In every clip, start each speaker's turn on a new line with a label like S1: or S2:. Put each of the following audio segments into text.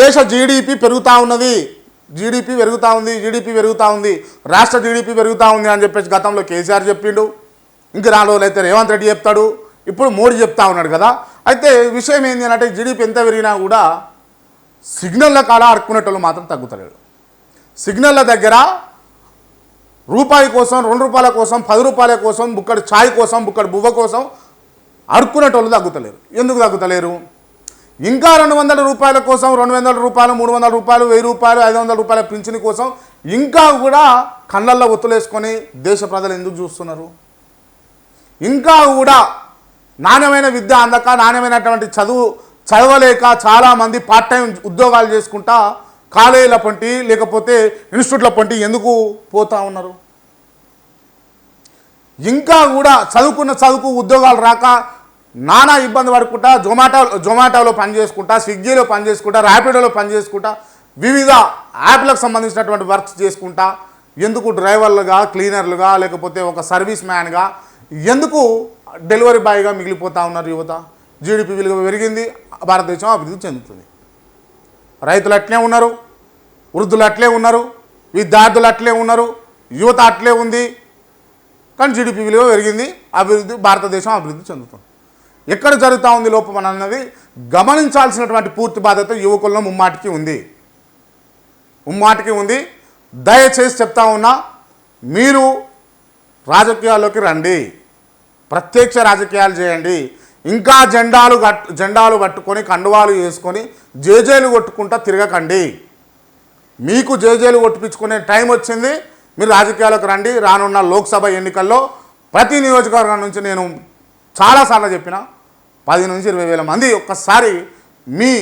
S1: దేశ జీడిపి పెరుగుతూ ఉన్నది. జీడిపి పెరుగుతూ ఉంది జీడిపి పెరుగుతూ ఉంది రాష్ట్ర జీడిపి పెరుగుతూ ఉంది అని చెప్పేసి గతంలో కేసీఆర్ చెప్పిండు. ఇంక నాలుగు రోజులు అయితే రేవంత్ రెడ్డి చెప్తాడు. ఇప్పుడు మోడీ చెప్తా ఉన్నాడు కదా. అయితే విషయం ఏంటి అని అంటే జీడిపి ఎంత పెరిగినా కూడా సిగ్నల్ల కాడ అడుక్కునేటోళ్ళు మాత్రం తగ్గుతలేడు సిగ్నల్ల దగ్గర రూపాయి కోసం రెండు రూపాయల కోసం పది రూపాయల కోసం బుక్కడి ఛాయ్ కోసం బుక్కడి బువ్వ కోసం అడుక్కునేటోళ్ళు తగ్గుతలేరు. ఎందుకు తగ్గుతలేరు? ఇంకా రెండు వందల రూపాయల కోసం రెండు వందల రూపాయలు మూడు వందల రూపాయలు వెయ్యి రూపాయలు ఐదు వందల రూపాయల పింఛన్ కోసం ఇంకా కూడా కళ్ళల్లో ఒత్తులేసుకొని దేశ ప్రజలు ఎందుకు చూస్తున్నారు? ఇంకా కూడా నాణ్యమైన విద్య అందక నాణ్యమైనటువంటి చదువు చదవలేక చాలామంది పార్ట్ టైం ఉద్యోగాలు చేసుకుంటా కాలేజీల పంటి లేకపోతే ఇన్స్టిట్యూట్ల పంటి ఎందుకు పోతూ ఉన్నారు? ఇంకా కూడా చదువుకున్న చదువుకు ఉద్యోగాలు రాక నానా ఇబ్బంది పడుకుంటా జొమాటో జొమాటోలో పని చేసుకుంటా స్విగ్గీలో పని చేసుకుంటా ర్యాపిడోలో పని చేసుకుంటా వివిధ యాప్లకు సంబంధించినటువంటి వర్క్స్ చేసుకుంటా. ఎందుకు డ్రైవర్లుగా క్లీనర్లుగా లేకపోతే ఒక సర్వీస్ మ్యాన్గా ఎందుకు డెలివరీ బాయ్గా మిగిలిపోతా ఉన్నారు యువత? జీడిపి విలువ పెరిగింది భారతదేశం అభివృద్ధి చెందుతుంది. రైతులు అట్లే ఉన్నారు వృద్ధులు అట్లే ఉన్నారు విద్యార్థులు అట్లే ఉన్నారు యువత అట్లే ఉంది కానీ జీడిపి విలువ పెరిగింది అభివృద్ధి భారతదేశం అభివృద్ధి చెందుతుంది. ఎక్కడ జరుగుతూ ఉంది లోపం అన్నది గమనించాల్సినటువంటి పూర్తి బాధ్యత యువకుల్లో ముమ్మాటికి ఉంది. ముమ్మాటికి ఉంది. దయచేసి చెప్తా ఉన్నా మీరు రాజకీయాల్లోకి రండి. ప్రత్యక్ష రాజకీయాలు చేయండి. ఇంకా జెండాలు కట్ జెండాలు పట్టుకొని కండువాలు వేసుకొని జేజేలు కొట్టుకుంటా తిరగకండి. మీకు జేజేలు కొట్టిపించుకునే టైం వచ్చింది. మీరు రాజకీయాలకు రండి. రానున్న లోక్సభ ఎన్నికల్లో ప్రతి నియోజకవర్గం నుంచి నేను చాలాసార్లు చెప్పిన పది నుంచి ఇరవై వేల మంది ఒక్కసారి మీ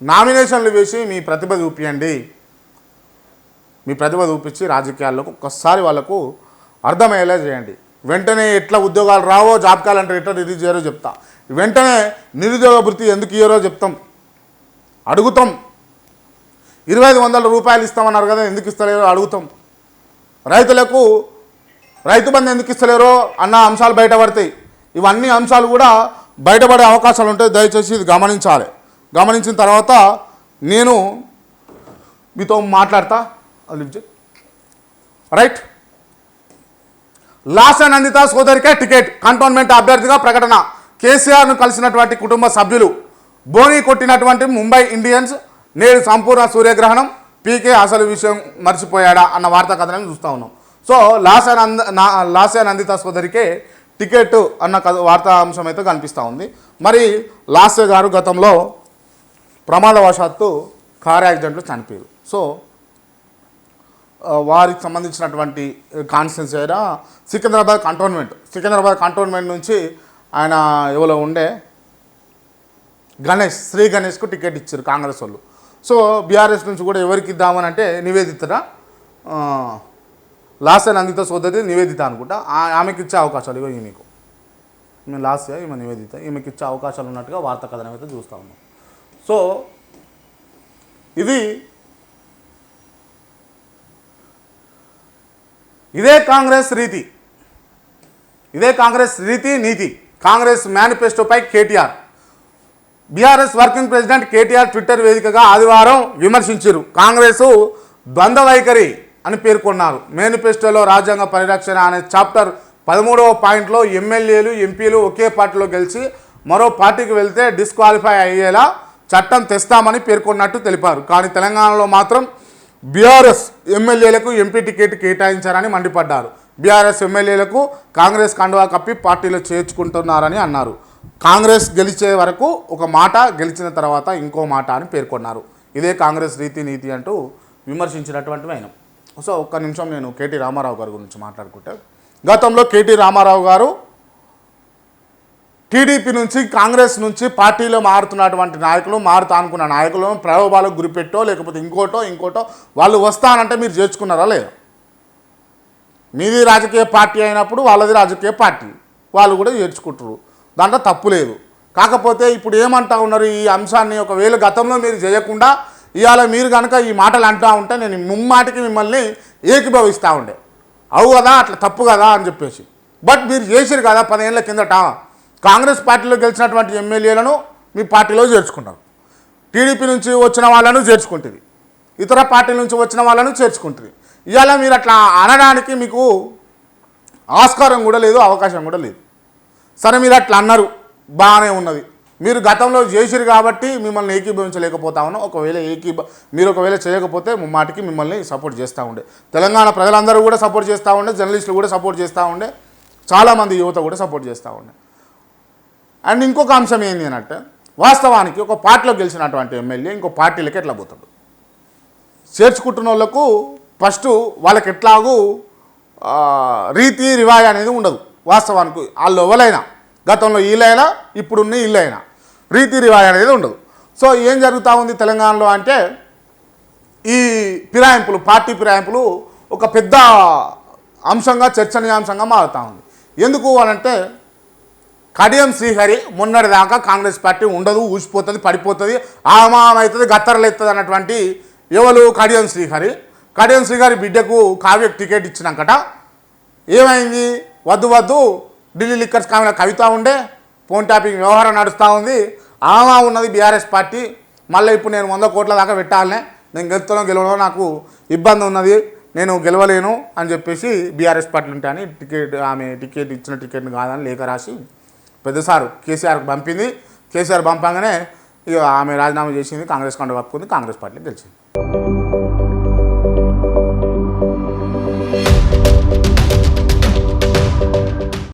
S1: నామినేషన్లు వేసి మీ ప్రతిభ చూపించండి మీ ప్రతిభ చూపించి రాజకీయాల్లోకి ఒక్కసారి వాళ్ళకు అర్థమయ్యేలా చేయండి. వెంటనే ఎట్లా ఉద్యోగాలు రావో జాబ్ క్యాలెండర్ ఎట్లా రిలీజ్ చేయరో చెప్తా. వెంటనే నిరుద్యోగ వృత్తి ఎందుకు ఇయ్యారో చెప్తాం. అడుగుతాం. ఇరవై ఐదు వందల రూపాయలు ఇస్తామన్నారు కదా ఎందుకు ఇస్తలేరో అడుగుతాం. రైతులకు రైతు బంధు ఎందుకు ఇస్తలేరో అన్న అంశాలు బయటపడతాయి. ఇవన్నీ అంశాలు కూడా బయటపడే అవకాశాలు ఉంటాయి దయచేసి ఇది గమనించాలి. గమనించిన తర్వాత నేను మీతో మాట్లాడతా రైట్? లాస్ నందిత సోదరికే టికెట్ కంటోన్మెంట్ అభ్యర్థిగా ప్రకటన. కేసీఆర్ను కలిసినటువంటి కుటుంబ సభ్యులు బోని కొట్టినటువంటి ముంబై ఇండియన్స్ నేడు సంపూర్ణ సూర్యగ్రహణం పీకే అసలు విషయం మర్చిపోయాడా అన్న వార్తా కథనం చూస్తూ ఉన్నాం. సో లాస్ నంద నా లాసే అందిత సోదరికే టికెట్ అన్న కథ వార్తా అంశం అయితే కనిపిస్తూ ఉంది. మరి లాస్య గారు గతంలో ప్రమాదవశాత్తు కార్ యాక్సిడెంట్లో చనిపోయారు. సో వారికి సంబంధించినటువంటి కాన్స్టిట్యున్సీ అయినా సికింద్రాబాద్ కంటోన్మెంట్ సికింద్రాబాద్ కంటోన్మెంట్ నుంచి ఆయన ఎవరో ఉండే గణేష్ శ్రీ గణేష్కు టికెట్ ఇచ్చారు కాంగ్రెస్ వాళ్ళు. సో బీఆర్ఎస్ నుంచి కూడా ఎవరికి ఇద్దామని అంటే నివేదితరా లాస్ట్ నందిత సోదరి నివేదిత అనుకుంటా. ఆ- ఆమెకి ఇచ్చే అవకాశాలు ఇవ్వ ఈమెకు ఈమె లాస్ట్ ఈమె నివేదిత. ఈమెకి ఇచ్చే అవకాశాలు ఉన్నట్టుగా వార్త కథనం అయితే చూస్తూ ఉన్నాం. సో ఇది ఇదే కాంగ్రెస్ రీతి. ఇదే కాంగ్రెస్ రీతి నీతి. Congress మేనిఫెస్టోపై KTR. BRS working president KTR Twitter వేదికగా ఆదివారం విమర్శించారు కాంగ్రెస్ ద్వంద్వ వైఖరి. అని పేర్కొన్నారు. మేనిఫెస్టోలో రాజ్యాంగ పరిరక్షణ అనే చాప్టర్ పదమూడవ పాయింట్లో ఎమ్మెల్యేలు ఎంపీలు ఒకే పార్టీలో గెలిచి మరో పార్టీకి వెళ్తే డిస్క్వాలిఫై అయ్యేలా చట్టం తెస్తామని పేర్కొన్నట్టు తెలిపారు. కానీ తెలంగాణలో మాత్రం బీఆర్ఎస్ ఎమ్మెల్యేలకు ఎంపీ టికెట్ కేటాయించారని మండిపడ్డారు. బీఆర్ఎస్ ఎమ్మెల్యేలకు కాంగ్రెస్ కండువా కప్పి పార్టీలో చేర్చుకుంటున్నారని అన్నారు. కాంగ్రెస్ గెలిచే వరకు ఒక మాట గెలిచిన తర్వాత ఇంకో మాట అని పేర్కొన్నారు. ఇదే కాంగ్రెస్ రీతి నీతి అంటూ విమర్శించినటువంటి వైనం. సో ఒక్క నిమిషం నేను కేటీ రామారావు గారి గురించి మాట్లాడుకుంటే. గతంలో కేటీ రామారావు గారు టీడీపీ నుంచి కాంగ్రెస్ నుంచి పార్టీలో మారుతున్నటువంటి నాయకులు మారుతా అనుకున్న నాయకులను ప్రలోభాలకు గురిపెట్టో లేకపోతే ఇంకోటో ఇంకోటో వాళ్ళు వస్తానంటే మీరు చేర్చుకున్నారా లేదా? మీది రాజకీయ పార్టీ అయినప్పుడు వాళ్ళది రాజకీయ పార్టీ. వాళ్ళు కూడా చేర్చుకుంటారు దాంట్లో తప్పు లేదు. కాకపోతే ఇప్పుడు ఏమంటా ఉన్నారు ఈ అంశాన్ని? ఒకవేళ గతంలో మీరు చేయకుండా ఇవాళ మీరు కనుక ఈ మాటలు అంటూ ఉంటే నేను ముమ్మాటికి మిమ్మల్ని ఏకీభవిస్తూ ఉండే. అవు కదా అట్లా తప్పు కదా అని చెప్పేసి. బట్ మీరు చేసిరు కదా పదేళ్ళ కిందట. కాంగ్రెస్ పార్టీలో గెలిచినటువంటి ఎమ్మెల్యేలను మీ పార్టీలో చేర్చుకున్నారు. టీడీపీ నుంచి వచ్చిన వాళ్ళను చేర్చుకుంటుంది ఇతర పార్టీల నుంచి వచ్చిన వాళ్ళను చేర్చుకుంటుంది ఇవాళ మీరు అట్లా అనడానికి మీకు ఆస్కారం కూడా లేదు అవకాశం కూడా లేదు. సరే మీరు అట్లా అన్నారు. బాగానే ఉన్నది. మీరు గతంలో చేసిరు కాబట్టి మిమ్మల్ని ఏకీభవించలేకపోతా ఉన్నాం ఒకవేళ ఏకీభ మీరు ఒకవేళ చేయకపోతే మాటికి మిమ్మల్ని సపోర్ట్ చేస్తూ ఉండే. తెలంగాణ ప్రజలందరూ కూడా సపోర్ట్ చేస్తూ ఉండే జర్నలిస్టులు కూడా సపోర్ట్ చేస్తూ ఉండే చాలామంది యువత కూడా సపోర్ట్ చేస్తూ ఉండే. అండ్ ఇంకొక అంశం ఏంటి అని అంటే వాస్తవానికి ఒక పార్టీలో గెలిచినటువంటి ఎమ్మెల్యే ఇంకో పార్టీలకి ఎట్లా పోతాడు? చేర్చుకుంటున్న వాళ్ళకు ఫస్ట్ వాళ్ళకి ఎట్లాగూ రీతి రివాయి అనేది ఉండదు. వాస్తవానికి వాళ్ళు ఎవరైనా గతంలో వీళ్ళైనా ఇప్పుడున్న వీళ్ళైనా రీతి రివాయి అనేది ఉండదు. సో ఏం జరుగుతూ ఉంది తెలంగాణలో అంటే ఈ ఫిరాయింపులు పార్టీ ఫిరాయింపులు ఒక పెద్ద అంశంగా చర్చనీయాంశంగా మారుతూ ఉంది. ఎందుకు అనంటే కడియం శ్రీహరి మొన్నటి దాకా కాంగ్రెస్ పార్టీ ఉండదు ఊసిపోతుంది పడిపోతుంది ఆమామవుతుంది గత్తరలు అవుతుంది అన్నటువంటి ఎవరు? కడియం శ్రీహరి. కడియం శ్రీహరి బిడ్డకు కావ్యకు టికెట్ ఇచ్చినాకట ఏమైంది? వద్దు వద్దు ఢిల్లీ లిక్కర్స్ కామె కవిత ఉండే ఫోన్ ట్యాపింగ్ వ్యవహారం నడుస్తూ ఉంది. ఆమా ఉన్నది బీఆర్ఎస్ పార్టీ. మళ్ళీ ఇప్పుడు నేను వంద కోట్ల దాకా పెట్టాలనే. నేను గెలుస్తానో గెలవనో నాకు ఇబ్బంది ఉన్నది. నేను గెలవలేను అని చెప్పేసి బీఆర్ఎస్ పార్టీ ఉంటాయని టికెట్ ఆమె టికెట్ ఇచ్చిన టికెట్ని కాదని లేఖ రాసి పెద్దసారు కేసీఆర్కి పంపింది. కేసీఆర్ పంపంగానే ఇక ఆమె రాజీనామా చేసింది కాంగ్రెస్ కండ కప్పుకుంది కాంగ్రెస్ పార్టీ గెలిచింది.